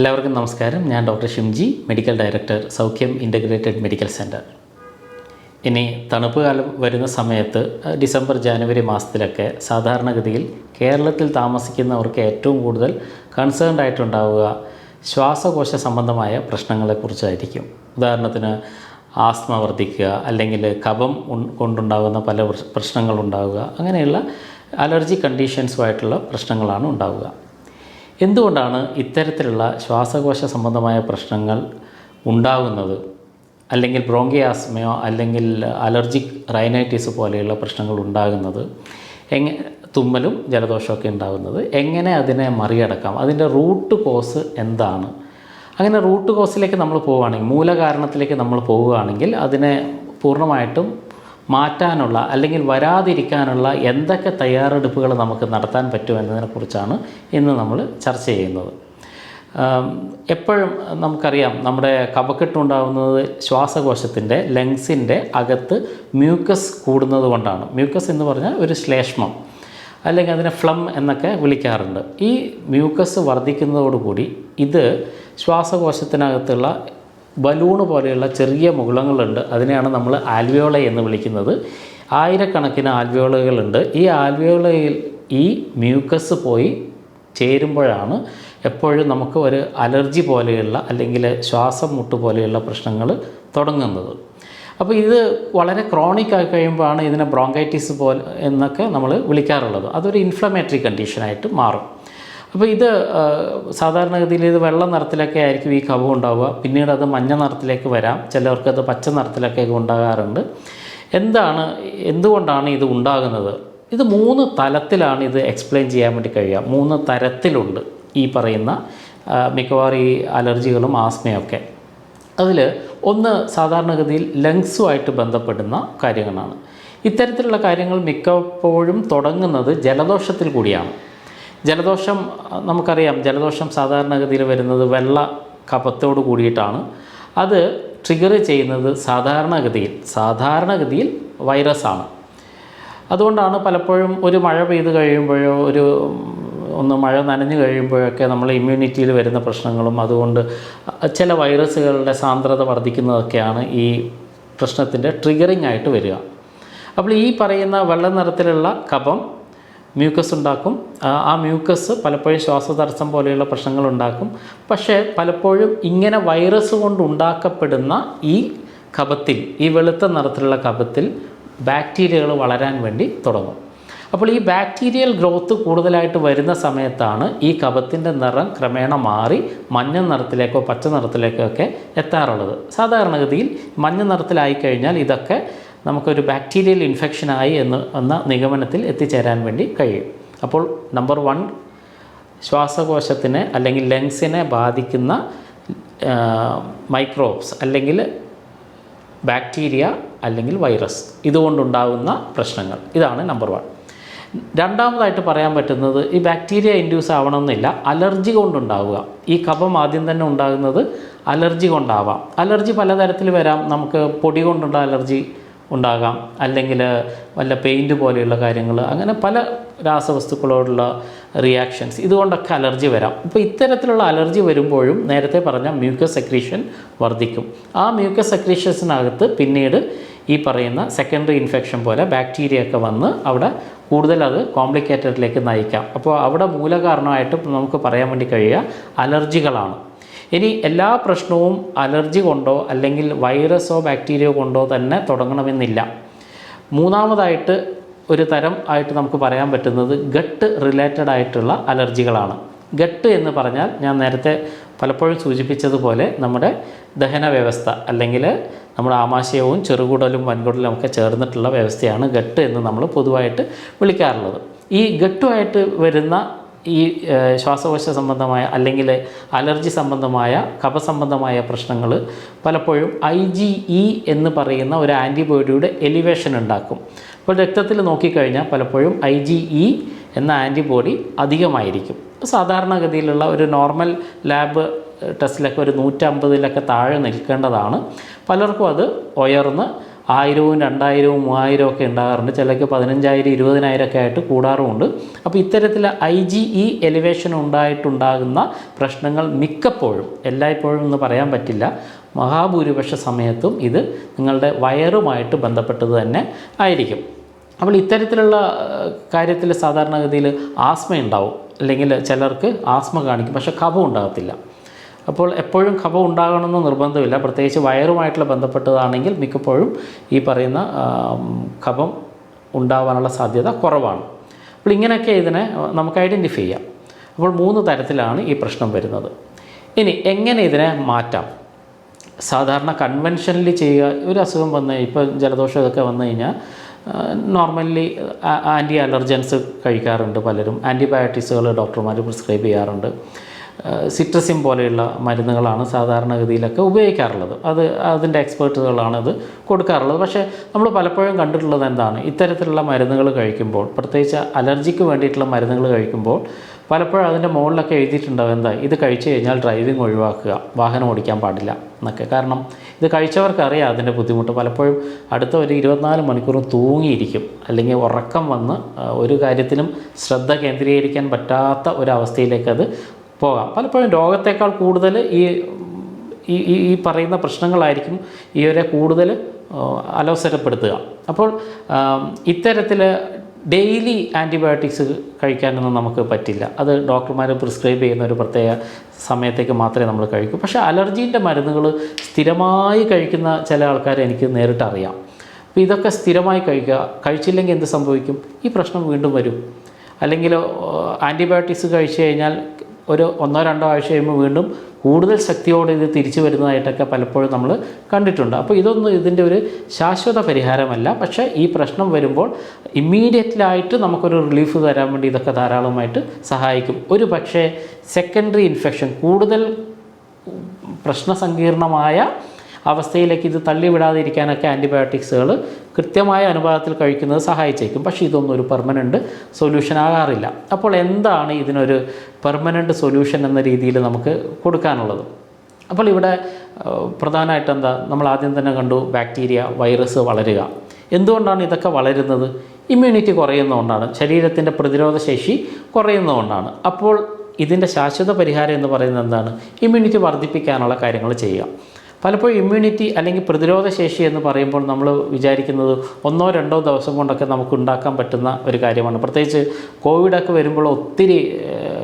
എല്ലാവർക്കും നമസ്കാരം. ഞാൻ doctor Shimji medical director Saukhyam integrated medical centre ഇനി തണുപ്പ് കാലം വരുന്ന സമയത്ത് ഡിസംബർ ജാനുവരി മാസത്തിലൊക്കെ സാധാരണഗതിയിൽ കേരളത്തിൽ താമസിക്കുന്നവർക്ക് ഏറ്റവും കൂടുതൽ കൺസേൺഡ് ആയിട്ടുണ്ടാവുക ശ്വാസകോശ സംബന്ധമായ പ്രശ്നങ്ങളെക്കുറിച്ചായിരിക്കും. ഉദാഹരണത്തിന് ആസ്മ വർദ്ധിക്കുക അല്ലെങ്കിൽ ഉൺ- കൊണ്ടുണ്ടാകുന്ന പല പ്രശ്- പ്രശ്നങ്ങളുണ്ടാവുക അങ്ങനെയുള്ള അലർജി കണ്ടീഷൻസുമായിട്ടുള്ള പ്രശ്നങ്ങളാണ് ഉണ്ടാവുക. എന്തുകൊണ്ടാണ് ഇത്തരത്തിലുള്ള ശ്വാസകോശ സംബന്ധമായ പ്രശ്നങ്ങൾ ഉണ്ടാകുന്നത്? അല്ലെങ്കിൽ ബ്രോങ്കിയാസ്മയോ അല്ലെങ്കിൽ അലർജിക് റൈനൈറ്റിസ് പോലെയുള്ള പ്രശ്നങ്ങൾ ഉണ്ടാകുന്നത്? എങ്ങനെ തുമ്മലും ജലദോഷമൊക്കെ ഉണ്ടാകുന്നത്? എങ്ങനെ അതിനെ മറികടക്കാം? അതിന്റെ റൂട്ട് കോസ് എന്താണ്? അങ്ങനെ റൂട്ട് കോസിലേക്ക് നമ്മൾ പോവുകയാണെങ്കിൽ മൂലകാരണത്തിലേക്ക് നമ്മൾ പോവുകയാണെങ്കിൽ അതിനെ പൂർണമായിട്ടും മാറ്റാനുള്ള അല്ലെങ്കിൽ വരാതിരിക്കാനുള്ള എന്തൊക്കെ തയ്യാറെടുപ്പുകൾ നമുക്ക് നടത്താൻ പറ്റും എന്നതിനെക്കുറിച്ചാണ് ഇന്ന് നമ്മൾ ചർച്ച ചെയ്യുന്നത്. എപ്പോഴും നമുക്കറിയാം നമ്മുടെ കഫക്കെട്ടുണ്ടാകുന്നത് ശ്വാസകോശത്തിന്റെ ലങ്സിന്റെ അകത്ത് മ്യൂക്കസ് കൂടുന്നത് കൊണ്ടാണ്. മ്യൂക്കസ് എന്ന് പറഞ്ഞാൽ ഒരു ശ്ലേഷ്മം. അല്ലെങ്കിൽ അതിനെ ഫ്ലം എന്നൊക്കെ വിളിക്കാറുണ്ട്. ഈ മ്യൂക്കസ് വർദ്ധിക്കുന്നതോടുകൂടി ഇത് ശ്വാസകോശത്തിനകത്തുള്ള ബലൂണ് പോലെയുള്ള ചെറിയ മുകുളങ്ങളുണ്ട്. അതിനെയാണ് നമ്മൾ ആൽവിയോള എന്ന് വിളിക്കുന്നത്. ആയിരക്കണക്കിന് ആൽവിയോളകളുണ്ട്. ഈ ആൽവിയോളയിൽ ഈ മ്യൂക്കസ് പോയി ചേരുമ്പോഴാണ് എപ്പോഴും നമുക്ക് ഒരു അലർജി പോലെയുള്ള അല്ലെങ്കിൽ ശ്വാസം മുട്ട് പോലെയുള്ള പ്രശ്നങ്ങൾ തുടങ്ങുന്നത്. അപ്പോൾ ഇത് വളരെ ക്രോണിക് ആയി കഴിയുമ്പോഴാണ് ഇതിനെ ബ്രോങ്കൈറ്റിസ് പോലെ എന്നൊക്കെ നമ്മൾ വിളിക്കാറുള്ളത്. അതൊരു ഇൻഫ്ലമേറ്ററി കണ്ടീഷനായിട്ട് മാറും. അപ്പോൾ ഇത് സാധാരണഗതിയിൽ ഇത് വെള്ള നിറത്തിലൊക്കെ ആയിരിക്കും ഈ കവ ഉണ്ടാവുക. പിന്നീട് അത് മഞ്ഞ നിറത്തിലേക്ക് വരാം. ചിലർക്ക് അത് പച്ച നിറത്തിലൊക്കെ ഉണ്ടാകാറുണ്ട്. എന്താണ് എന്തുകൊണ്ടാണ് ഇത് ഉണ്ടാകുന്നത്? ഇത് മൂന്ന് തലത്തിലാണ് ഇത് എക്സ്പ്ലെയിൻ ചെയ്യാൻ വേണ്ടി കഴിയുക. മൂന്ന് തരത്തിലുണ്ട് ഈ പറയുന്ന മിക്കവാറും ഈ അലർജികളും ആസ്മയൊക്കെ. അതിൽ ഒന്ന് സാധാരണഗതിയിൽ ലങ്സുമായിട്ട് ബന്ധപ്പെടുന്ന കാര്യങ്ങളാണ്. ഇത്തരത്തിലുള്ള കാര്യങ്ങൾ മിക്കപ്പോഴും തുടങ്ങുന്നത് ജലദോഷത്തിൽ കൂടിയാണ്. ജലദോഷം നമുക്കറിയാം ജലദോഷം സാധാരണഗതിയിൽ വരുന്നത് വെള്ള കപത്തോട് കൂടിയിട്ടാണ്. അത് ട്രിഗർ ചെയ്യുന്നത് സാധാരണഗതിയിൽ സാധാരണഗതിയിൽ വൈറസാണ് അതുകൊണ്ടാണ് പലപ്പോഴും ഒരു മഴ പെയ്ത് കഴിയുമ്പോഴോ ഒരു ഒന്ന് മഴ നനഞ്ഞു കഴിയുമ്പോഴൊക്കെ നമ്മൾ ഇമ്മ്യൂണിറ്റിയിൽ വരുന്ന പ്രശ്നങ്ങളും അതുകൊണ്ട് ചില വൈറസുകളുടെ സാന്ദ്രത വർദ്ധിക്കുന്നതൊക്കെയാണ് ഈ പ്രശ്നത്തിന്റെ ട്രിഗറിംഗ് ആയിട്ട് വരിക. അപ്പോൾ ഈ പറയുന്ന വെള്ള നിറത്തിലുള്ള കഫം മ്യൂക്കസ് ഉണ്ടാക്കും. ആ- മ്യൂക്കസ് പലപ്പോഴും ശ്വാസതടസ്സം പോലെയുള്ള പ്രശ്നങ്ങൾ ഉണ്ടാക്കും. പക്ഷേ പലപ്പോഴും ഇങ്ങനെ വൈറസ് കൊണ്ട് ഉണ്ടാക്കപ്പെടുന്ന ഈ കഫത്തിൽ ഈ വെളുത്ത നിറത്തിലുള്ള കഫത്തിൽ ബാക്ടീരിയകൾ വളരാൻ വേണ്ടി തുടങ്ങും. അപ്പോൾ ഈ ബാക്ടീരിയൽ ഗ്രോത്ത് കൂടുതലായിട്ട് വരുന്ന സമയത്താണ് ഈ കഫത്തിന്റെ നിറം ക്രമേണ മാറി മഞ്ഞ നിറത്തിലേക്കോ പച്ച നിറത്തിലേക്കോ ഒക്കെ എത്താറുള്ളത്. സാധാരണഗതിയിൽ മഞ്ഞ നിറത്തിലായി കഴിഞ്ഞാൽ ഇതൊക്കെ നമുക്കൊരു ബാക്ടീരിയൽ ഇൻഫെക്ഷനായി എന്ന് എന്ന നിഗമനത്തിൽ എത്തിച്ചേരാൻ വേണ്ടി കഴിയും. അപ്പോൾ നമ്പർ വൺ ശ്വാസകോശത്തിനെ അല്ലെങ്കിൽ ലങ്സിനെ ബാധിക്കുന്ന മൈക്രോബ്സ് അല്ലെങ്കിൽ ബാക്ടീരിയ അല്ലെങ്കിൽ വൈറസ് ഇതുകൊണ്ടുണ്ടാകുന്ന പ്രശ്നങ്ങൾ. ഇതാണ് നമ്പർ വൺ രണ്ടാമതായിട്ട് പറയാൻ പറ്റുന്നത് ഈ ബാക്ടീരിയ ഇൻഡ്യൂസ് ആവണമെന്നില്ല അലർജി കൊണ്ടുണ്ടാവുക. ഈ കഫം ആദ്യം തന്നെ ഉണ്ടാകുന്നത് അലർജി കൊണ്ടാവാം. അലർജി പലതരത്തിൽ വരാം. നമുക്ക് പൊടി കൊണ്ടുള്ള അലർജി ഉണ്ടാകാം. അല്ലെങ്കിൽ വല്ല പെയിന്റ് പോലെയുള്ള കാര്യങ്ങൾ. അങ്ങനെ പല രാസവസ്തുക്കളോടുള്ള റിയാക്ഷൻസ് ഇതുകൊണ്ടൊക്കെ അലർജി വരാം. ഇപ്പോൾ ഇത്തരത്തിലുള്ള അലർജി വരുമ്പോഴും നേരത്തെ പറഞ്ഞ മ്യൂക്കസ് സെക്രീഷൻ വർദ്ധിക്കും. ആ മ്യൂക്കസ് സെക്രീഷൻസിനകത്ത് പിന്നീട് ഈ പറയുന്ന സെക്കൻഡറി ഇൻഫെക്ഷൻ പോലെ ബാക്ടീരിയ ഒക്കെ വന്ന് അവിടെ കൂടുതൽ അത് കോംപ്ലിക്കേറ്റഡിലേക്ക് നയിക്കാം. അപ്പോൾ അവിടെ മൂലകാരണമായിട്ട് നമുക്ക് പറയാൻ വേണ്ടി കഴിയുക അലർജികളാണ്. ഇനി എല്ലാ പ്രശ്നവും അലർജി കൊണ്ടോ അല്ലെങ്കിൽ വൈറസോ ബാക്ടീരിയയോ കൊണ്ടോ തന്നെ തുടങ്ങണമെന്നില്ല. മൂന്നാമതായിട്ട് ഒരു തരം ആയിട്ട് നമുക്ക് പറയാൻ പറ്റുന്നത് ഗട്ട് റിലേറ്റഡ് ആയിട്ടുള്ള അലർജികളാണ്. ഗട്ട് എന്ന് പറഞ്ഞാൽ ഞാൻ നേരത്തെ പലപ്പോഴും സൂചിപ്പിച്ചതുപോലെ നമ്മുടെ ദഹന വ്യവസ്ഥ അല്ലെങ്കിൽ നമ്മുടെ ആമാശയവും ചെറുകുടലും വൻകുടലും ഒക്കെ ചേർന്നിട്ടുള്ള വ്യവസ്ഥയാണ് ഗട്ട് എന്ന് നമ്മൾ പൊതുവായിട്ട് വിളിക്കാറുള്ളത്. ഈ ഗട്ടുമായിട്ട് വരുന്ന ഈ ശ്വാസകോശ സംബന്ധമായ അല്ലെങ്കിൽ അലർജി സംബന്ധമായ കഫസംബന്ധമായ പ്രശ്നങ്ങൾ പലപ്പോഴും ഐ ജി ഇ എന്ന് പറയുന്ന ഒരു ആന്റിബോഡിയുടെ എലിവേഷൻ ഉണ്ടാക്കും. അപ്പോൾ രക്തത്തിൽ നോക്കിക്കഴിഞ്ഞാൽ പലപ്പോഴും ഐ ജി ഇ എന്ന ആന്റിബോഡി അധികമായിരിക്കും. സാധാരണഗതിയിലുള്ള ഒരു നോർമൽ ലാബ് ടെസ്റ്റിലൊക്കെ ഒരു നൂറ്റമ്പതിലൊക്കെ താഴെ നിൽക്കേണ്ടതാണ്. പലർക്കും അത് ഉയർന്ന് ആയിരവും രണ്ടായിരവും മൂവായിരവും ഒക്കെ ഉണ്ടാകാറുണ്ട്. ചിലർക്ക് പതിനഞ്ചായിരം ഇരുപതിനായിരം ഒക്കെ ആയിട്ട് കൂടാറുമുണ്ട്. അപ്പോൾ ഇത്തരത്തിൽ ഐ ജി ഇ എലിവേഷൻ ഉണ്ടായിട്ടുണ്ടാകുന്ന പ്രശ്നങ്ങൾ മിക്കപ്പോഴും എല്ലായ്പ്പോഴും എന്ന് പറയാൻ പറ്റില്ല. മഹാഭൂരിപക്ഷ സമയത്തും ഇത് നിങ്ങളുടെ വയറുമായിട്ട് ബന്ധപ്പെട്ടത് തന്നെ ആയിരിക്കും. അപ്പോൾ ഇത്തരത്തിലുള്ള കാര്യത്തിൽ സാധാരണഗതിയിൽ ആസ്മ ഉണ്ടാവും അല്ലെങ്കിൽ ചിലർക്ക് ആസ്മ കാണിക്കും. പക്ഷേ കഫം ഉണ്ടാകത്തില്ല. അപ്പോൾ എപ്പോഴും കഫം ഉണ്ടാകണമെന്ന് നിർബന്ധമില്ല. പ്രത്യേകിച്ച് വയറുമായിട്ടുള്ള ബന്ധപ്പെട്ടതാണെങ്കിൽ മിക്കപ്പോഴും ഈ പറയുന്ന കഫം ഉണ്ടാവാനുള്ള സാധ്യത കുറവാണ്. അപ്പോൾ ഇങ്ങനെയൊക്കെ ഇതിനെ നമുക്ക് ഐഡന്റിഫൈ ചെയ്യാം. അപ്പോൾ മൂന്ന് തരത്തിലാണ് ഈ പ്രശ്നം വരുന്നത്. ഇനി എങ്ങനെ ഇതിനെ മാറ്റാം? സാധാരണ കൺവെൻഷനലി ചെയ്യുക ഒരു അസുഖം വന്ന് ഇപ്പോൾ ജലദോഷം ഇതൊക്കെ വന്നു കഴിഞ്ഞാൽ നോർമലി ആന്റി അലർജൻസ് കഴിക്കാറുണ്ട് പലരും. ആന്റിബയോട്ടിക്സുകൾ ഡോക്ടർമാർ പ്രിസ്ക്രൈബ് ചെയ്യാറുണ്ട്. സിട്രസിൻ പോലെയുള്ള മരുന്നുകളാണ് സാധാരണഗതിയിലൊക്കെ ഉപയോഗിക്കാറുള്ളത്. അത് അതിന്റെ എക്സ്പേർട്ടുകളാണ് ഇത് കൊടുക്കാറുള്ളത്. പക്ഷേ നമ്മൾ പലപ്പോഴും കണ്ടിട്ടുള്ളത് എന്താണ്? ഇത്തരത്തിലുള്ള മരുന്നുകൾ കഴിക്കുമ്പോൾ പ്രത്യേകിച്ച് അലർജിക്ക് വേണ്ടിയിട്ടുള്ള മരുന്നുകൾ കഴിക്കുമ്പോൾ പലപ്പോഴും അതിന്റെ മുകളിലൊക്കെ എഴുതിയിട്ടുണ്ടാവും എന്താ? ഇത് കഴിച്ചു കഴിഞ്ഞാൽ ഡ്രൈവിംഗ് ഒഴിവാക്കുക വാഹനം ഓടിക്കാൻ പാടില്ല എന്നൊക്കെ. കാരണം ഇത് കഴിച്ചവർക്കറിയാം അതിന്റെ ബുദ്ധിമുട്ട്. പലപ്പോഴും അടുത്ത ഒരു ഇരുപത്തിനാല് മണിക്കൂറും തൂങ്ങിയിരിക്കും. അല്ലെങ്കിൽ ഉറക്കം വന്ന് ഒരു കാര്യത്തിലും ശ്രദ്ധ കേന്ദ്രീകരിക്കാൻ പറ്റാത്ത ഒരവസ്ഥയിലേക്ക് അത് പോകാം. പലപ്പോഴും രോഗത്തേക്കാൾ കൂടുതൽ ഈ ഈ ഈ പറയുന്ന പ്രശ്നങ്ങളായിരിക്കും ഇവരെ കൂടുതൽ അലോസരപ്പെടുത്തുക. അപ്പോൾ ഇത്തരത്തിൽ ഡെയിലി ആന്റിബയോട്ടിക്സ് കഴിക്കാനൊന്നും നമുക്ക് പറ്റില്ല. അത് ഡോക്ടർമാർ പ്രിസ്ക്രൈബ് ചെയ്യുന്ന ഒരു പ്രത്യേക സമയത്തേക്ക് മാത്രമേ നമ്മൾ കഴിക്കൂ. പക്ഷേ അലർജീന്റെ മരുന്നുകൾ സ്ഥിരമായി കഴിക്കുന്ന ചില ആൾക്കാരെ എനിക്ക് നേരിട്ട് അറിയാം. അപ്പോൾ ഇതൊക്കെ സ്ഥിരമായി കഴിക്കുക കഴിച്ചില്ലെങ്കിൽ എന്ത് സംഭവിക്കും? ഈ പ്രശ്നം വീണ്ടും വരും. അല്ലെങ്കിൽ ആന്റിബയോട്ടിക്സ് കഴിച്ചു കഴിഞ്ഞാൽ ഒരു ഒന്നോ രണ്ടോ ആഴ്ച കഴിയുമ്പോൾ വീണ്ടും കൂടുതൽ ശക്തിയോടെ ഇത് തിരിച്ചു വരുന്നതായിട്ടൊക്കെ പലപ്പോഴും നമ്മൾ കണ്ടിട്ടുണ്ട്. അപ്പോൾ ഇതൊന്നും ഇതിന്റെ ഒരു ശാശ്വത പരിഹാരമല്ല. പക്ഷേ ഈ പ്രശ്നം വരുമ്പോൾ ഇമ്മീഡിയറ്റിലായിട്ട് നമുക്കൊരു റിലീഫ് തരാൻ വേണ്ടി ഇതൊക്കെ ധാരാളമായിട്ട് സഹായിക്കും. ഒരു പക്ഷേ സെക്കൻഡറി ഇൻഫെക്ഷൻ കൂടുതൽ പ്രശ്നസങ്കീർണമായ അവസ്ഥയിലേക്ക് ഇത് തള്ളിവിടാതിരിക്കാനൊക്കെ ആന്റിബയോട്ടിക്സുകൾ കൃത്യമായ അനുപാതത്തിൽ കഴിക്കുന്നത് സഹായിച്ചേക്കും. പക്ഷേ ഇതൊന്നും ഒരു പെർമനന്റ് സൊല്യൂഷൻ ആകാറില്ല. അപ്പോൾ എന്താണ് ഇതിനൊരു പെർമനന്റ് സൊല്യൂഷൻ എന്ന രീതിയിൽ നമുക്ക് കൊടുക്കാനുള്ളത്? അപ്പോൾ ഇവിടെ പ്രധാനമായിട്ട് എന്താ നമ്മൾ ആദ്യം തന്നെ കണ്ടു ബാക്ടീരിയ വൈറസ് വളരുക. എന്തുകൊണ്ടാണ് ഇതൊക്കെ വളരുന്നത്? ഇമ്മ്യൂണിറ്റി കുറയുന്നതുകൊണ്ടാണ് ശരീരത്തിന്റെ പ്രതിരോധ ശേഷി കുറയുന്നതുകൊണ്ടാണ്. അപ്പോൾ ഇതിന്റെ ശാശ്വത പരിഹാരം എന്ന് പറയുന്നത് എന്താണ്? ഇമ്മ്യൂണിറ്റി വർദ്ധിപ്പിക്കാനുള്ള കാര്യങ്ങൾ ചെയ്യുക. പലപ്പോഴും ഇമ്മ്യൂണിറ്റി അല്ലെങ്കിൽ പ്രതിരോധശേഷി എന്ന് പറയുമ്പോൾ നമ്മൾ വിചാരിക്കുന്നത് ഒന്നോ രണ്ടോ ദിവസം കൊണ്ടൊക്കെ നമുക്ക് ഉണ്ടാക്കാൻ പറ്റുന്ന ഒരു കാര്യമാണ്. പ്രത്യേകിച്ച് കോവിഡൊക്കെ വരുമ്പോൾ ഒത്തിരി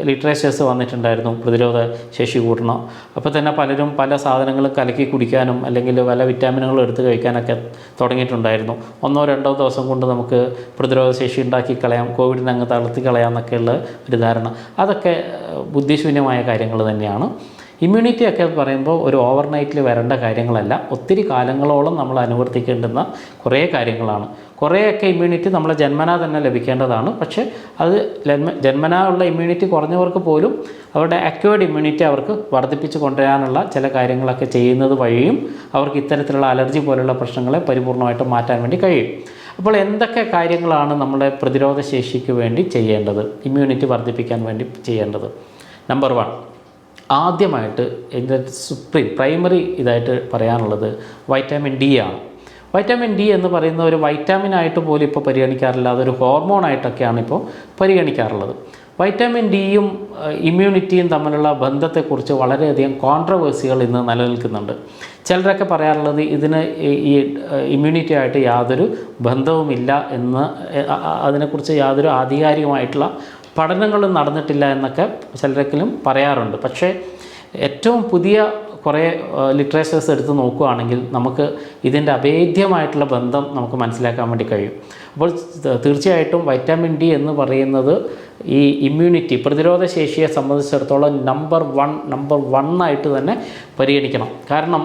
ലിറ്ററേച്ചേഴ്സ് വന്നിട്ടുണ്ടായിരുന്നു പ്രതിരോധ ശേഷി കൂട്ടണം അപ്പോൾ തന്നെ പലരും പല സാധനങ്ങളും കലക്കി കുടിക്കാനും അല്ലെങ്കിൽ പല വിറ്റാമിനുകളും എടുത്ത് കഴിക്കാനൊക്കെ തുടങ്ങിയിട്ടുണ്ടായിരുന്നു. ഒന്നോ രണ്ടോ ദിവസം കൊണ്ട് നമുക്ക് പ്രതിരോധ ശേഷി ഉണ്ടാക്കി കളയാം കോവിഡിനെ അങ്ങ് തളർത്തി കളയാം എന്നൊക്കെയുള്ള ഒരു ധാരണ. അതൊക്കെ ബുദ്ധിശൂന്യമായ കാര്യങ്ങൾ തന്നെയാണ്. ഇമ്മ്യൂണിറ്റി ഒക്കെ പറയുമ്പോൾ ഒരു ഓവർനൈറ്റിൽ വരേണ്ട കാര്യങ്ങളല്ല. ഒത്തിരി കാലങ്ങളോളം നമ്മൾ അനുവർത്തിക്കേണ്ടുന്ന കുറേ കാര്യങ്ങളാണ്. കുറേയൊക്കെ ഇമ്മ്യൂണിറ്റി നമ്മളെ ജന്മനാ തന്നെ ലഭിക്കേണ്ടതാണ്. പക്ഷേ അത് ജന്മ ജന്മനാ ഉള്ള ഇമ്മ്യൂണിറ്റി കുറഞ്ഞവർക്ക് പോലും അവരുടെ അക്വേർഡ് ഇമ്മ്യൂണിറ്റി അവർക്ക് വർദ്ധിപ്പിച്ച് കൊണ്ടുവരാനുള്ള ചില കാര്യങ്ങളൊക്കെ ചെയ്യുന്നത് വഴിയും അവർക്ക് ഇത്തരത്തിലുള്ള അലർജി പോലുള്ള പ്രശ്നങ്ങളെ പരിപൂർണമായിട്ട് മാറ്റാൻ വേണ്ടി കഴിയും. അപ്പോൾ എന്തൊക്കെ കാര്യങ്ങളാണ് നമ്മുടെ പ്രതിരോധ ശേഷിക്ക് വേണ്ടി ചെയ്യേണ്ടത്? ഇമ്മ്യൂണിറ്റി വർദ്ധിപ്പിക്കാൻ വേണ്ടി ചെയ്യേണ്ടത്? നമ്പർ വൺ ആദ്യമായിട്ട് ഇതിന്റെ സുപ്രീം പ്രൈമറി ഇതായിട്ട് പറയാനുള്ളത് വൈറ്റാമിൻ ഡി ആണ്. വൈറ്റാമിൻ ഡി എന്ന് പറയുന്ന ഒരു വൈറ്റാമിൻ ആയിട്ട് പോലും ഇപ്പോൾ പരിഗണിക്കാറില്ല. അതൊരു ഹോർമോണായിട്ടൊക്കെയാണ് ഇപ്പോൾ പരിഗണിക്കാറുള്ളത്. വൈറ്റാമിൻ ഡിയും ഇമ്മ്യൂണിറ്റിയും തമ്മിലുള്ള ബന്ധത്തെക്കുറിച്ച് വളരെയധികം കോൺട്രവേഴ്സികൾ ഇന്ന് നിലനിൽക്കുന്നുണ്ട്. ചിലരൊക്കെ പറയാറുള്ളത് ഇതിന് ഈ- ഇമ്മ്യൂണിറ്റി ആയിട്ട് യാതൊരു ബന്ധവുമില്ല എന്ന് അതിനെക്കുറിച്ച് യാതൊരു ആധികാരികമായിട്ടുള്ള പഠനങ്ങളും നടന്നിട്ടില്ല എന്നൊക്കെ ചിലരെങ്കിലും പറയാറുണ്ട്. പക്ഷേ ഏറ്റവും പുതിയ കുറേ ലിറ്ററേച്ചേഴ്സ് എടുത്ത് നോക്കുകയാണെങ്കിൽ നമുക്ക് ഇതിന്റെ അഭേദ്യമായിട്ടുള്ള ബന്ധം നമുക്ക് മനസ്സിലാക്കാൻ വേണ്ടി കഴിയും. അപ്പോൾ തീർച്ചയായിട്ടും വൈറ്റാമിൻ ഡി എന്ന് പറയുന്നത് ഈ ഇമ്മ്യൂണിറ്റി പ്രതിരോധ ശേഷിയെ സംബന്ധിച്ചിടത്തോളം നമ്പർ വൺ നമ്പർ വൺ ആയിട്ട് തന്നെ പരിഗണിക്കണം. കാരണം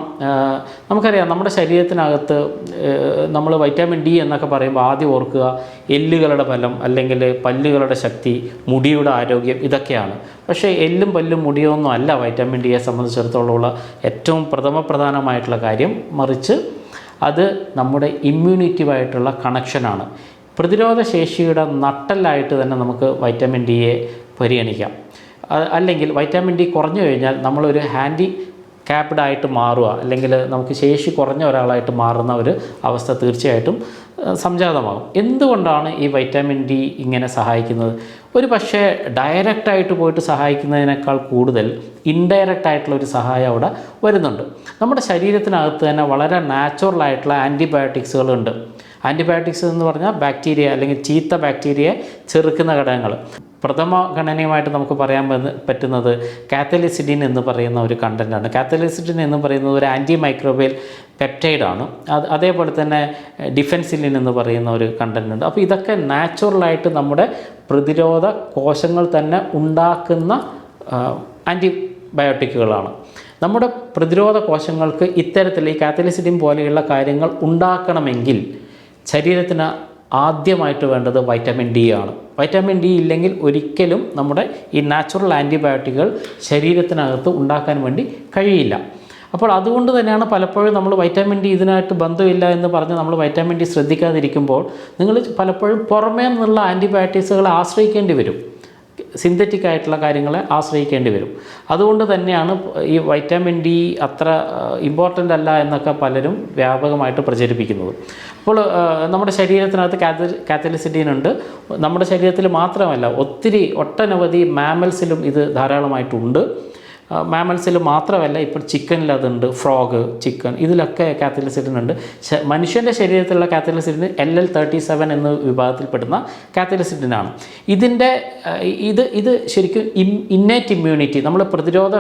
നമുക്കറിയാം നമ്മുടെ ശരീരത്തിനകത്ത് നമ്മൾ വൈറ്റാമിൻ ഡി എന്നൊക്കെ പറയുമ്പോൾ ആദ്യം ഓർക്കുക എല്ലുകളുടെ ബലം അല്ലെങ്കിൽ പല്ലുകളുടെ ശക്തി മുടിയുടെ ആരോഗ്യം ഇതൊക്കെയാണ്. പക്ഷേ എല്ലും പല്ലും മുടിയൊന്നും അല്ല വൈറ്റാമിൻ ഡിയെ സംബന്ധിച്ചിടത്തോളം ഉള്ള ഏറ്റവും പ്രഥമ പ്രധാനമായിട്ടുള്ള കാര്യം. മറിച്ച് അത് നമ്മുടെ ഇമ്മ്യൂണിറ്റീവായിട്ടുള്ള കണക്ഷനാണ് പ്രതിരോധ ശേഷിയുടെ നട്ടലായിട്ട് തന്നെ നമുക്ക് വൈറ്റമിൻ ഡിയെ പരിഗണിക്കാം. അല്ലെങ്കിൽ വൈറ്റമിൻ ഡി കുറഞ്ഞു കഴിഞ്ഞാൽ നമ്മളൊരു ഹാൻഡി ക്യാപ്ഡായിട്ട് മാറുക അല്ലെങ്കിൽ നമുക്ക് ശേഷി കുറഞ്ഞ ഒരാളായിട്ട് മാറുന്ന ഒരു അവസ്ഥ തീർച്ചയായിട്ടും സംജാതമാകും. എന്തുകൊണ്ടാണ് ഈ വൈറ്റമിൻ ഡി ഇങ്ങനെ സഹായിക്കുന്നത്? ഒരു പക്ഷേ ഡയറക്റ്റായിട്ട് പോയിട്ട് സഹായിക്കുന്നതിനേക്കാൾ കൂടുതൽ ഇൻഡയറക്റ്റ് ആയിട്ടുള്ള ഒരു സഹായം അവിടെ വരുന്നുണ്ട്. നമ്മുടെ ശരീരത്തിനകത്ത് തന്നെ വളരെ നാച്ചുറൽ ആയിട്ടുള്ള ആന്റിബയോട്ടിക്സുകളുണ്ട് ആന്റിബയോട്ടിക്സ് എന്ന് പറഞ്ഞാൽ ബാക്ടീരിയ അല്ലെങ്കിൽ ചീത്ത ബാക്ടീരിയയെ ചെറുക്കുന്ന ഘടകങ്ങൾ. പ്രഥമ ഗണനീയമായിട്ട് നമുക്ക് പറയാൻ പറ്റുന്നത് കാത്തലിസിഡിൻ എന്ന് പറയുന്ന ഒരു കണ്ടന്റാണ് കാത്തലിസിഡിൻ എന്ന് പറയുന്നത് ഒരു ആന്റി മൈക്രോബിയൽ പെപ്റ്റൈഡാണ് അത് അതേപോലെ തന്നെ ഡിഫെൻസിലിൻ എന്ന് പറയുന്ന ഒരു കണ്ടന്റ് ഉണ്ട്. അപ്പോൾ ഇതൊക്കെ നാച്ചുറലായിട്ട് നമ്മുടെ പ്രതിരോധ കോശങ്ങൾ തന്നെ ഉണ്ടാക്കുന്ന ആന്റിബയോട്ടിക്കുകളാണ് നമ്മുടെ പ്രതിരോധ കോശങ്ങൾക്ക് ഇത്തരത്തിൽ ഈ കാത്തലിസിഡിൻ പോലെയുള്ള കാര്യങ്ങൾ ഉണ്ടാക്കണമെങ്കിൽ ശരീരത്തിന് ആദ്യമായിട്ട് വേണ്ടത് വൈറ്റമിൻ ഡി ആണ്. വൈറ്റമിൻ ഡി ഇല്ലെങ്കിൽ ഒരിക്കലും നമ്മുടെ ഈ നാച്ചുറൽ ആന്റിബയോട്ടിക്കുകൾ ശരീരത്തിനകത്ത് ഉണ്ടാക്കാൻ വേണ്ടി കഴിയില്ല. അപ്പോൾ അതുകൊണ്ട് തന്നെയാണ് പലപ്പോഴും നമ്മൾ വൈറ്റമിൻ ഡി ഇതിനായിട്ട് ബന്ധമില്ല എന്ന് പറഞ്ഞ് നമ്മൾ വൈറ്റമിൻ ഡി ശ്രദ്ധിക്കാതിരിക്കുമ്പോൾ നിങ്ങൾ പലപ്പോഴും പുറമേ നിന്നുള്ള ആന്റിബയോട്ടിക്സുകളെ ആശ്രയിക്കേണ്ടി വരും. സിന്തറ്റിക് ആയിട്ടുള്ള കാര്യങ്ങളെ ആശ്രയിക്കേണ്ടി വരും. അതുകൊണ്ട് തന്നെയാണ് ഈ വൈറ്റാമിൻ ഡി അത്ര ഇമ്പോർട്ടന്റ് അല്ല എന്നൊക്കെ പലരും വ്യാപകമായിട്ട് പ്രചരിപ്പിക്കുന്നത്. അപ്പോൾ നമ്മുടെ ശരീരത്തിനകത്ത് കാത്ത കാത്തലിസിറ്റീൻ ഉണ്ട്. നമ്മുടെ ശരീരത്തിൽ മാത്രമല്ല ഒത്തിരി ഒട്ടനവധി മാമൽസിലും ഇത് ധാരാളമായിട്ടുണ്ട്. മാമൽസിൽ മാത്രമല്ല ഇപ്പോൾ ചിക്കനിൽ അതുണ്ട് ഫ്രോഗ് ചിക്കൻ ഇതിലൊക്കെ കാത്തലിസിറ്റിൻ ഉണ്ട് മനുഷ്യന്റെ ശരീരത്തിലുള്ള cathelicidin L L thirty seven എന്ന വിഭാഗത്തിൽപ്പെടുന്ന കാത്തലിസിറ്റിനാണ് ഇതിന്റെ ഇത് ഇത് ശരിക്കും ഇം ഇന്നേറ്റ് ഇമ്മ്യൂണിറ്റി നമ്മൾ പ്രതിരോധ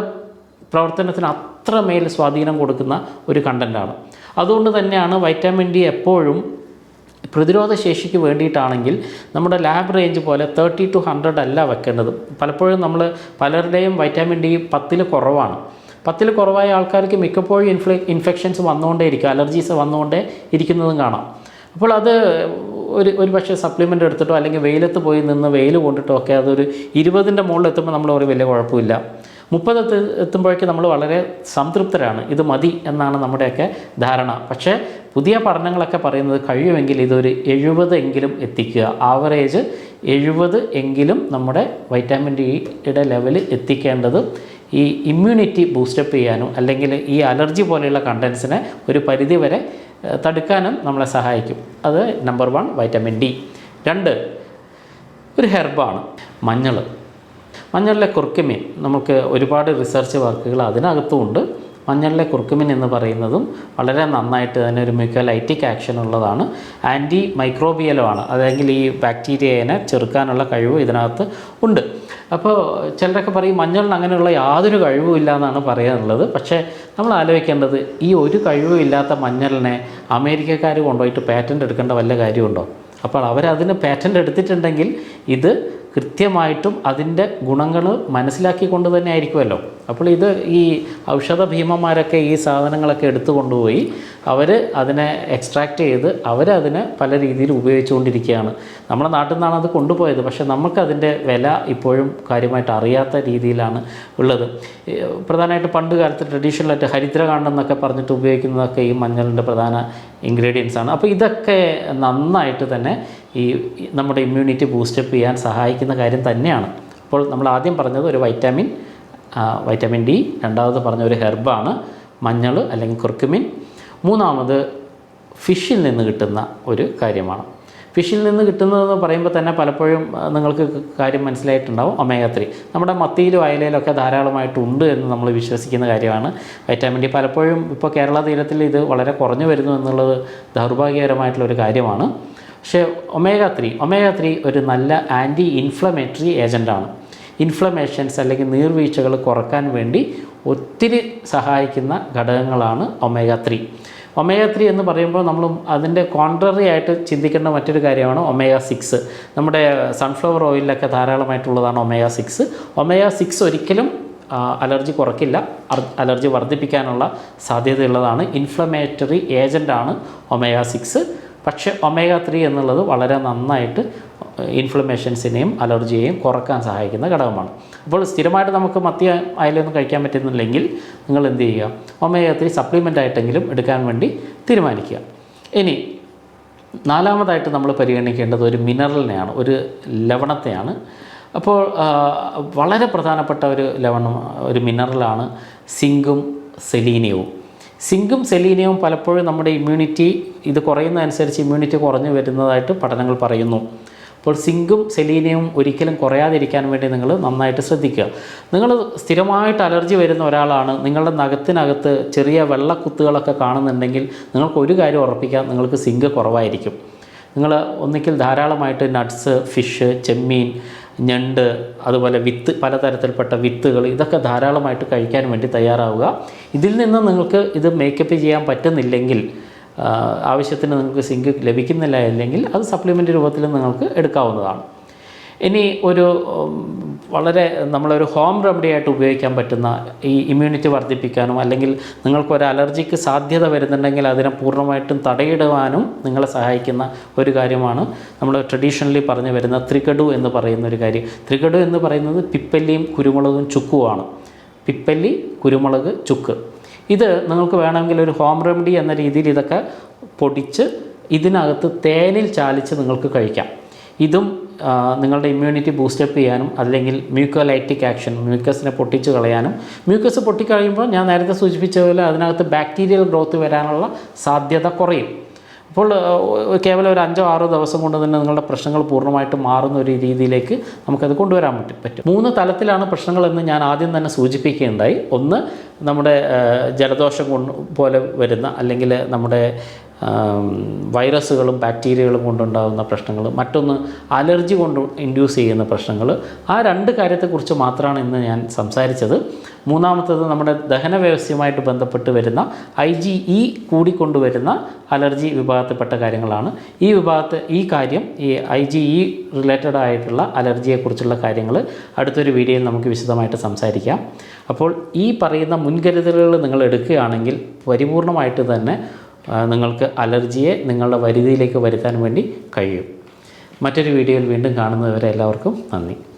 പ്രവർത്തനത്തിന് അത്രമേൽ സ്വാധീനം കൊടുക്കുന്ന ഒരു കണ്ടന്റാണ് അതുകൊണ്ട് തന്നെയാണ് വൈറ്റാമിൻ ഡി എപ്പോഴും പ്രതിരോധ ശേഷിക്ക് വേണ്ടിയിട്ടാണെങ്കിൽ നമ്മുടെ ലാബ് റേഞ്ച് പോലെ തേർട്ടി ടു ഹൺഡ്രഡ് അല്ല വെക്കേണ്ടത്. പലപ്പോഴും നമ്മൾ പലരുടെയും വൈറ്റാമിൻ ഡി പത്തിൽ കുറവാണ്. പത്തിൽ കുറവായ ആൾക്കാർക്ക് മിക്കപ്പോഴും ഇൻഫ്ല ഇൻഫെക്ഷൻസ് വന്നുകൊണ്ടേ ഇരിക്കും അലർജീസ് വന്നുകൊണ്ടേ ഇരിക്കുന്നതും കാണാം. അപ്പോൾ അത് ഒരു ഒരു പക്ഷേ സപ്ലിമെന്റ് എടുത്തിട്ടോ അല്ലെങ്കിൽ വെയിലത്ത് പോയി നിന്ന് വെയിൽ കൊണ്ടിട്ടോ ഒക്കെ അതൊരു ഇരുപതിന്റെ മുകളിൽ എത്തുമ്പോൾ നമ്മൾ ഒരു വലിയ കുഴപ്പമില്ല. മുപ്പത് എത്തുമ്പോഴേക്ക് നമ്മൾ വളരെ സംതൃപ്തരാണ്. ഇത് മതി എന്നാണ് നമ്മുടെയൊക്കെ ധാരണ. പക്ഷേ പുതിയ പഠനങ്ങളൊക്കെ പറയുന്നത് കഴിയുമെങ്കിൽ ഇതൊരു എഴുപത് എങ്കിലും എത്തിക്കുക. ആവറേജ് എഴുപത് എങ്കിലും നമ്മുടെ വൈറ്റാമിൻ ഡിയുടെ ലെവൽ എത്തിക്കേണ്ടത് ഈ ഇമ്മ്യൂണിറ്റി ബൂസ്റ്റപ്പ് ചെയ്യാനും അല്ലെങ്കിൽ ഈ അലർജി പോലെയുള്ള കണ്ടൻസിനെ ഒരു പരിധി വരെ തടുക്കാനും നമ്മളെ സഹായിക്കും. അത് നമ്പർ വൺ വൈറ്റമിൻ ഡി രണ്ട് ഒരു ഹെർബാണ് മഞ്ഞൾ. മഞ്ഞളിലെ കുർക്കുമീൻ. നമുക്ക് ഒരുപാട് റിസർച്ച് വർക്കുകൾ അതിനകത്തുമുണ്ട്. മഞ്ഞളിലെ കുർക്കുമിൻ എന്ന് പറയുന്നതും വളരെ നന്നായിട്ട് തന്നെ ഒരു മ്യൂക്കോലൈറ്റിക് ആക്ഷൻ ഉള്ളതാണ്. ആന്റി മൈക്രോബിയലുമാണ് അതെങ്കിൽ ഈ ബാക്ടീരിയനെ ചെറുക്കാനുള്ള കഴിവ് ഇതിനകത്ത് ഉണ്ട്. അപ്പോൾ ചിലരൊക്കെ പറയും മഞ്ഞളിന് അങ്ങനെയുള്ള യാതൊരു കഴിവും ഇല്ല എന്നാണ് പറയാനുള്ളത്. പക്ഷേ നമ്മൾ ആലോചിക്കേണ്ടത് ഈ ഒരു കഴിവും ഇല്ലാത്ത മഞ്ഞളിനെ അമേരിക്കക്കാർ കൊണ്ടുപോയിട്ട് പാറ്റന്റ് എടുക്കേണ്ട വല്ല കാര്യമുണ്ടോ? അപ്പോൾ അവരതിന് പാറ്റന്റ് എടുത്തിട്ടുണ്ടെങ്കിൽ ഇത് കൃത്യമായിട്ടും അതിന്റെ ഗുണങ്ങൾ മനസ്സിലാക്കിക്കൊണ്ട് തന്നെ ആയിരിക്കുമല്ലോ. അപ്പോൾ ഇത് ഈ ഔഷധ ഭീമന്മാരൊക്കെ ഈ സാധനങ്ങളൊക്കെ എടുത്തു കൊണ്ടുപോയി അവർ അതിനെ എക്സ്ട്രാക്റ്റ് ചെയ്ത് അവരതിനെ പല രീതിയിൽ ഉപയോഗിച്ചുകൊണ്ടിരിക്കുകയാണ്. നമ്മുടെ നാട്ടിൽ നിന്നാണ് അത് കൊണ്ടുപോയത്. പക്ഷേ നമുക്കതിന്റെ വില ഇപ്പോഴും കാര്യമായിട്ട് അറിയാത്ത രീതിയിലാണ് ഉള്ളത്. പ്രധാനമായിട്ട് പണ്ട് കാലത്ത് ട്രഡീഷണലായിട്ട് ഹരിദ്രകാണ്ഡം എന്നൊക്കെ പറഞ്ഞിട്ട് ഉപയോഗിക്കുന്നതൊക്കെ ഈ മഞ്ഞളിന്റെ പ്രധാന ഇൻഗ്രീഡിയൻസ് ആണ്. അപ്പോൾ ഇതൊക്കെ നന്നായിട്ട് തന്നെ ഈ നമ്മുടെ ഇമ്മ്യൂണിറ്റി ബൂസ്റ്റപ്പ് ചെയ്യാൻ സഹായിക്കുന്ന കാര്യം തന്നെയാണ്. അപ്പോൾ നമ്മൾ ആദ്യം പറഞ്ഞത് ഒരു വൈറ്റാമിൻ വൈറ്റാമിൻ ഡി. രണ്ടാമത് പറഞ്ഞ ഒരു ഹെർബാണ് മഞ്ഞൾ അല്ലെങ്കിൽ കുർക്കുമിൻ. മൂന്നാമത് ഫിഷിൽ നിന്ന് കിട്ടുന്ന ഒരു കാര്യമാണ്. ഫിഷിൽ നിന്ന് കിട്ടുന്നതെന്ന് പറയുമ്പോൾ തന്നെ പലപ്പോഴും നിങ്ങൾക്ക് കാര്യം മനസ്സിലായിട്ടുണ്ടാവും. Omega three. നമ്മുടെ മത്തിയിലും അയലയിലും ഒക്കെ ധാരാളമായിട്ടുണ്ട് എന്ന് നമ്മൾ വിശ്വസിക്കുന്ന കാര്യമാണ്. വൈറ്റാമിൻ ഡി പലപ്പോഴും ഇപ്പോൾ കേരള തീരത്തിൽ ഇത് വളരെ കുറഞ്ഞു വരുന്നു എന്നുള്ളത് ദൗർഭാഗ്യകരമായിട്ടുള്ള ഒരു കാര്യമാണ്. പക്ഷേ ഒമേഗ ത്രീ. ഒമേഗ ത്രീ ഒരു നല്ല ആന്റി ഇൻഫ്ലമേറ്ററി ഏജന്റാണ്. ഇൻഫ്ലമേഷൻസ് അല്ലെങ്കിൽ നീർവീഴ്ചകൾ കുറയ്ക്കാൻ വേണ്ടി ഒത്തിരി സഹായിക്കുന്ന ഘടകങ്ങളാണ് ഒമേഗ ത്രീ ഒമേഗ ത്രീ എന്ന് പറയുമ്പോൾ നമ്മൾ അതിന്റെ കോൺട്രറി ആയിട്ട് ചിന്തിക്കേണ്ട മറ്റൊരു കാര്യമാണ് ഒമേഗ സിക്സ് നമ്മുടെ സൺഫ്ലവർ ഓയിലൊക്കെ ധാരാളമായിട്ടുള്ളതാണ് ഒമേഗ സിക്സ് ഒമേഗ സിക്സ് ഒരിക്കലും അലർജി കുറയ്ക്കില്ല അലർജി വർദ്ധിപ്പിക്കാനുള്ള സാധ്യതയുള്ളതാണ് ഇൻഫ്ലമേറ്ററി ഏജന്റാണ് ഒമേഗ സിക്സ് പക്ഷേ ഒമേഗ ത്രീ എന്നുള്ളത് വളരെ നന്നായിട്ട് ഇൻഫ്ലമേഷൻസിനെയും അലർജിയെയും കുറയ്ക്കാൻ സഹായിക്കുന്ന ഘടകമാണ്. അപ്പോൾ സ്ഥിരമായിട്ട് നമുക്ക് മത്തി അയലൊന്നും കഴിക്കാൻ പറ്റുന്നില്ലെങ്കിൽ നിങ്ങൾ എന്ത് ചെയ്യുക? ഒമേഗ ത്രീ സപ്ലിമെന്റ് ആയിട്ടെങ്കിലും എടുക്കാൻ വേണ്ടി തീരുമാനിക്കുക. ഇനി നാലാമതായിട്ട് നമ്മൾ പരിഗണിക്കേണ്ടത് ഒരു മിനറലിനെയാണ് ഒരു ലവണത്തെയാണ്. അപ്പോൾ വളരെ പ്രധാനപ്പെട്ട ഒരു ലവണം ഒരു മിനറലാണ് സിങ്കും സെലീനിയവും. സിങ്കും സെലീനിയവും പലപ്പോഴും നമ്മുടെ ഇമ്മ്യൂണിറ്റി ഇത് കുറയുന്നതനുസരിച്ച് ഇമ്മ്യൂണിറ്റി കുറഞ്ഞു വരുന്നതായിട്ട് പഠനങ്ങൾ പറയുന്നു. അപ്പോൾ സിങ്കും സെലീനിയവും ഒരിക്കലും കുറയാതിരിക്കാൻ വേണ്ടി നിങ്ങൾ നന്നായിട്ട് ശ്രദ്ധിക്കുക. നിങ്ങൾ സ്ഥിരമായിട്ട് അലർജി വരുന്ന ഒരാളാണ് നിങ്ങളുടെ നഖത്തിനകത്ത് ചെറിയ വെള്ളക്കുത്തുകളൊക്കെ കാണുന്നുണ്ടെങ്കിൽ നിങ്ങൾക്ക് ഒരു കാര്യം ഉറപ്പിക്കാം നിങ്ങൾക്ക് സിങ്ക് കുറവായിരിക്കും. നിങ്ങൾ ഒന്നിക്കൽ ധാരാളമായിട്ട് നട്ട്സ് ഫിഷ് ചെമ്മീൻ ഞണ്ട് അതുപോലെ വിത്ത് പലതരത്തിൽപ്പെട്ട വിത്തുകൾ ഇതൊക്കെ ധാരാളമായിട്ട് കഴിക്കാൻ വേണ്ടി തയ്യാറാവുക. ഇതിൽ നിന്ന് നിങ്ങൾക്ക് ഇത് മേക്കപ്പ് ചെയ്യാൻ പറ്റുന്നില്ലെങ്കിൽ ആവശ്യത്തിന് നിങ്ങൾക്ക് സിങ്ക് ലഭിക്കുന്നില്ല അല്ലെങ്കിൽ അത് സപ്ലിമെന്റ് രൂപത്തിൽ നിങ്ങൾക്ക് എടുക്കാവുന്നതാണ്. ഇനി ഒരു വളരെ നമ്മളൊരു ഹോം റെമഡി ആയിട്ട് ഉപയോഗിക്കാൻ പറ്റുന്ന ഈ ഇമ്മ്യൂണിറ്റി വർദ്ധിപ്പിക്കാനും അല്ലെങ്കിൽ നിങ്ങൾക്കൊരു അലർജിക്ക് സാധ്യത വരുന്നുണ്ടെങ്കിൽ അതിനെ പൂർണമായിട്ടും തടയിടുവാനും നിങ്ങളെ സഹായിക്കുന്ന ഒരു കാര്യമാണ്. നമ്മൾ ട്രഡീഷണലി പറഞ്ഞു വരുന്ന ത്രികടു എന്ന് പറയുന്ന ഒരു കാര്യം. ത്രികടു എന്ന് പറയുന്നത് പിപ്പല്ലിയും കുരുമുളകും ചുക്കുമാണ് പിപ്പല്ലി കുരുമുളക് ചുക്ക്. ഇത് നിങ്ങൾക്ക് വേണമെങ്കിൽ ഒരു ഹോം റെമഡി എന്ന രീതിയിൽ ഇതൊക്കെ പൊടിച്ച് ഇതിനകത്ത് തേനിൽ ചാലിച്ച് നിങ്ങൾക്ക് കഴിക്കാം. ഇതും നിങ്ങളുടെ ഇമ്മ്യൂണിറ്റി ബൂസ്റ്റപ്പ് ചെയ്യാനും അല്ലെങ്കിൽ മ്യൂക്കോലൈറ്റിക് ആക്ഷൻ മ്യൂക്കസിനെ പൊട്ടിച്ച് കളയാനും. മ്യൂക്കസ് പൊട്ടിക്കളയുമ്പോൾ ഞാൻ നേരത്തെ സൂചിപ്പിച്ച പോലെ അതിനകത്ത് ബാക്ടീരിയൽ ഗ്രോത്ത് വരാനുള്ള സാധ്യത കുറയും. അപ്പോൾ കേവലം ഒരു അഞ്ചോ ആറോ ദിവസം കൊണ്ട് തന്നെ നിങ്ങളുടെ പ്രശ്നങ്ങൾ പൂർണമായിട്ട് മാറുന്ന ഒരു രീതിയിലേക്ക് നമുക്കത് കൊണ്ടുവരാൻ പറ്റും പറ്റും. മൂന്ന് തലത്തിലാണ് പ്രശ്നങ്ങളെന്ന് ഞാൻ ആദ്യം തന്നെ സൂചിപ്പിക്കുകയുണ്ടായി. ഒന്ന് നമ്മുടെ ജലദോഷം കൊണ്ട് പോലെ വരുന്ന അല്ലെങ്കിൽ നമ്മുടെ വൈറസുകളും ബാക്ടീരിയകളും കൊണ്ടുണ്ടാകുന്ന പ്രശ്നങ്ങൾ മറ്റൊന്ന് അലർജി കൊണ്ട് ഇൻഡ്യൂസ് ചെയ്യുന്ന പ്രശ്നങ്ങൾ. ആ രണ്ട് കാര്യത്തെക്കുറിച്ച് മാത്രമാണ് ഇന്ന് ഞാൻ സംസാരിച്ചത്. മൂന്നാമത്തത് നമ്മുടെ ദഹന വ്യവസ്ഥയുമായിട്ട് ബന്ധപ്പെട്ട് വരുന്ന ഐ ജി ഇ കൂടിക്കൊണ്ടുവരുന്ന അലർജി വിഭാഗത്തിൽപ്പെട്ട കാര്യങ്ങളാണ്. ഈ വിഭാഗത്തെ ഈ കാര്യം ഈ ഐ ജി ഇ റിലേറ്റഡ് ആയിട്ടുള്ള അലർജിയെക്കുറിച്ചുള്ള കാര്യങ്ങൾ അടുത്തൊരു വീഡിയോയിൽ നമുക്ക് വിശദമായിട്ട് സംസാരിക്കാം. അപ്പോൾ ഈ പറയുന്ന മുൻകരുതലുകൾ നിങ്ങൾ എടുക്കുകയാണെങ്കിൽ പരിപൂർണമായിട്ട് തന്നെ നിങ്ങൾക്ക് അലർജിയെ നിങ്ങളുടെ വരുതിയിലേക്ക് വരുത്താൻ വേണ്ടി കഴിയും. മറ്റൊരു വീഡിയോയിൽ വീണ്ടും കാണുന്നവരെ എല്ലാവർക്കും നന്ദി.